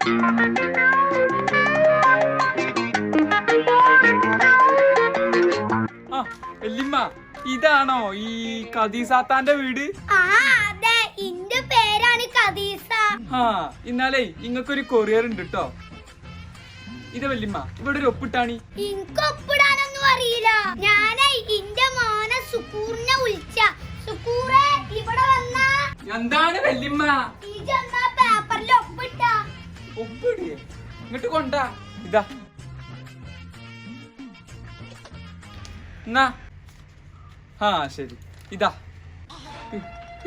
ആ എല്ലിമ്മ ഇതാണോ ഈ കദീസാത്താന്റെ വീട്? ആ അതെ ഇന്റെ പേരാണ് കദീസ. ആ ഇന്നാലേ ഇങ്ങക്കൊരു കൊറിയർ ഉണ്ട് കേട്ടോ ഇത് വല്യമ്മ ഇവിടെ ഒരു ഒപ്പിട്ടാണി. എനിക്ക് ഒപ്പിടാനൊന്നും അറിയില്ല. ഞാനേ ഇന്റെ മോനെ സുക്കൂറിനെ വിളിച്ച. സുക്കൂറെ ഇവിടെ വന്നാ. എന്താണ് വല്യമ്മ? ഒപ്പിടിയേ ഇങ്ങോട്ട് കൊണ്ടാ. ഇതാ. എന്നാ? ആ ശരി. ഇതാ.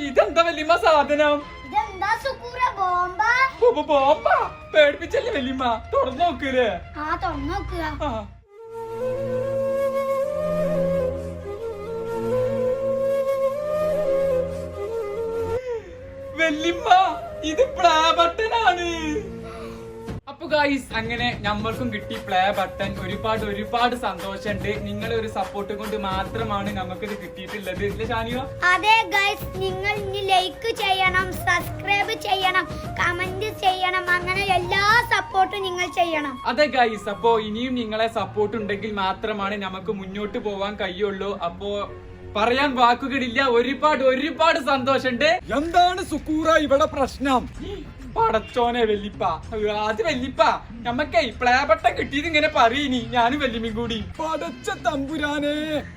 ഇതെന്താ വലിയ സാധനം? ബോംബ? പേടിപ്പിച്ചല്ലേ വല്യമ്മ? തുറന്നു നോക്കൂലേ ആ തുറന്നു നോക്കുക ആ. വെല്ലിമ്മ ഇത് പ്ലേ ബട്ടനാണ്. അപ്പൊ ഗായ്സ് അങ്ങനെ നമ്മൾക്കും കിട്ടി പ്ലേ ബട്ടൺ ഒരുപാട് ഒരുപാട് സന്തോഷമുണ്ട്. നിങ്ങളെ ഒരു സപ്പോർട്ട് കൊണ്ട് മാത്രമാണ് നമുക്കിത് കിട്ടിയിട്ടുള്ളത്. ഇല്ല ഷാനിയോ? അതെ ഗൈസ് നിങ്ങൾ ലൈക്ക് ചെയ്യണം സബ്സ്ക്രൈബ് ചെയ്യണം കമന്റ് ചെയ്യണം അങ്ങനെ എല്ലാ സപ്പോർട്ടും നിങ്ങൾ ചെയ്യണം. അതെ ഗൈസ് അപ്പോ ഇനിയും നിങ്ങളെ സപ്പോർട്ട് ഉണ്ടെങ്കിൽ മാത്രമാണ് നമുക്ക് മുന്നോട്ട് പോവാൻ കഴിയുള്ളൂ. അപ്പോ പറയാൻ വാക്കുകളില്ല ഒരുപാട് ഒരുപാട് സന്തോഷണ്ട് എന്താണ് സുക്കൂറ ഇവിടെ പ്രശ്നം? പടച്ചോനെ വെല്ലിപ്പ. അത് വെല്ലിപ്പ. നമ്മക്കേ പ്ലേബട്ട കിട്ടിയത് ഇങ്ങനെ പറയിനി. ഞാനും വെല്ലിമ്മയും കൂടി. പടച്ച തമ്പുരാനെ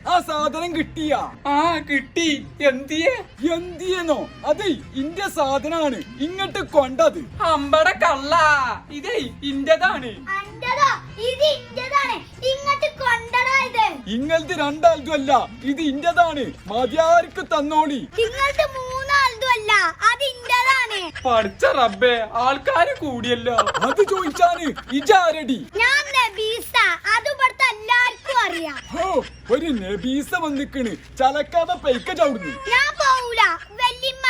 ആ സാധനം കിട്ടിയ? ആ കിട്ടി. എന്തിയെ? എന്തിയെന്നോ? അതെ ഇന്റെ സാധനാണ്. ഇങ്ങട്ട് കൊണ്ടത്. അമ്പട കള്ള. ഇതേ ഇന്റതാണ് ഇത് ഇന്റതാണ് ഇങ്ങനത്തെ രണ്ടാൾക്കും അല്ല. ഇത് ഇന്റതാണ്. മതിയാർക്ക് തന്നോളി. അല്ല. അത് ഇന്റതാണ്. പഠിച്ച റബ്ബേ ആൾക്കാര് കൂടിയല്ലോ. അത് ചോദിച്ചാണ് ഇജാരടി ഞാൻ നബീസ. അത് ഇവിടുത്തെ എല്ലാവർക്കും അറിയാം. ഹോ ഒരു നബീസ വന്നിക്കണ്. ചലക്കാതെ പൈക്ക ചവിടുന്നു. ഞാൻ പോവൂല. വല്യമ്മ